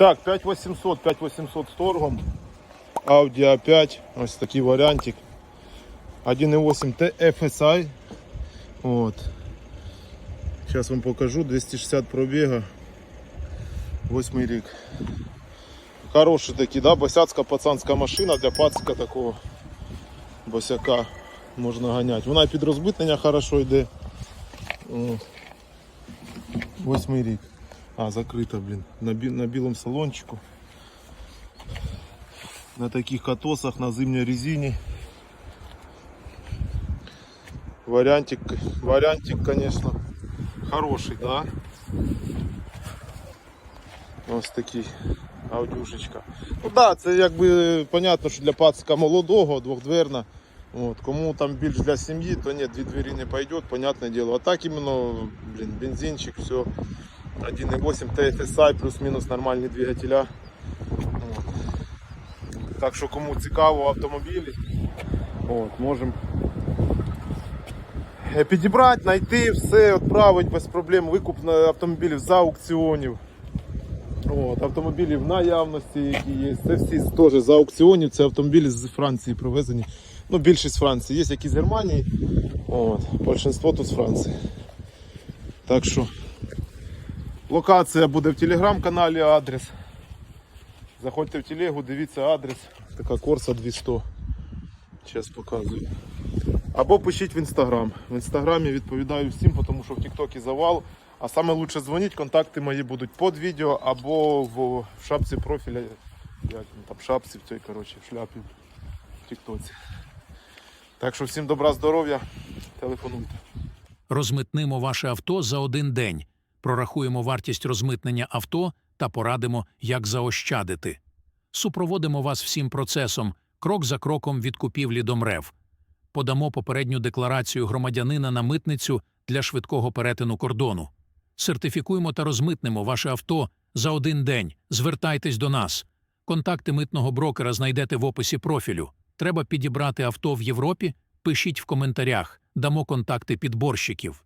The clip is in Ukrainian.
Так, 5800, 5800 з торгом. Audi A5, ось такий варіантик. 1.8 TFSI. От. Зараз вам покажу, 260 пробіга. Восьмий рік. Хороший такий, да, босяцька пацанська машина для пацика такого босяка можна ганяти. Вона під розбитнення хорошо йде. Восьмий рік. А, закрита, блін. На, бі- на білому салончику. На таких катосах, на зимній резині. Варіантик, варіантик, конечно, хороший, да? Ось такий аудюшечка. Ну да, це якби понятно, що для пацика молодого, двохдверна. От, кому там більш для сім'ї, то ні, дві двері не пойдет, понятне діло. А так іменно, блін, бензинчик, все. 1.8 TFSI плюс-мінус нормальні двигателя. Так що кому цікаво автомобілі, можемо е, підібрати, знайти, все, відправити без проблем. Викуп автомобілів за аукціонів. От, автомобілі в наявності, які є. Це всі теж за аукціонів, це автомобілі з Франції привезені. Ну, більшість з Франції. Є які з Германії. От, большинство тут з Франції. Так що локація буде в телеграм-каналі, адрес. Заходьте в телегу, дивіться адрес. Така Корса 200. Зараз показую. Або пишіть в інстаграм. В інстаграмі відповідаю всім, тому що в Тіктокі завал. А саме лучше дзвоніть, контакти мої будуть під відео або в, шапці профіля. Як там шапці в цій, коротше, в шляпі в Тіктоці. Так що всім добра, здоров'я, телефонуйте. Розмитнимо ваше авто за один день. Прорахуємо вартість розмитнення авто та порадимо, як заощадити. Супроводимо вас всім процесом, крок за кроком від купівлі до МРЕВ. Подамо попередню декларацію громадянина на митницю для швидкого перетину кордону. Сертифікуємо та розмитнемо ваше авто за один день. Звертайтесь до нас. Контакти митного брокера знайдете в описі профілю. Треба підібрати авто в Європі? Пишіть в коментарях, дамо контакти підборщиків.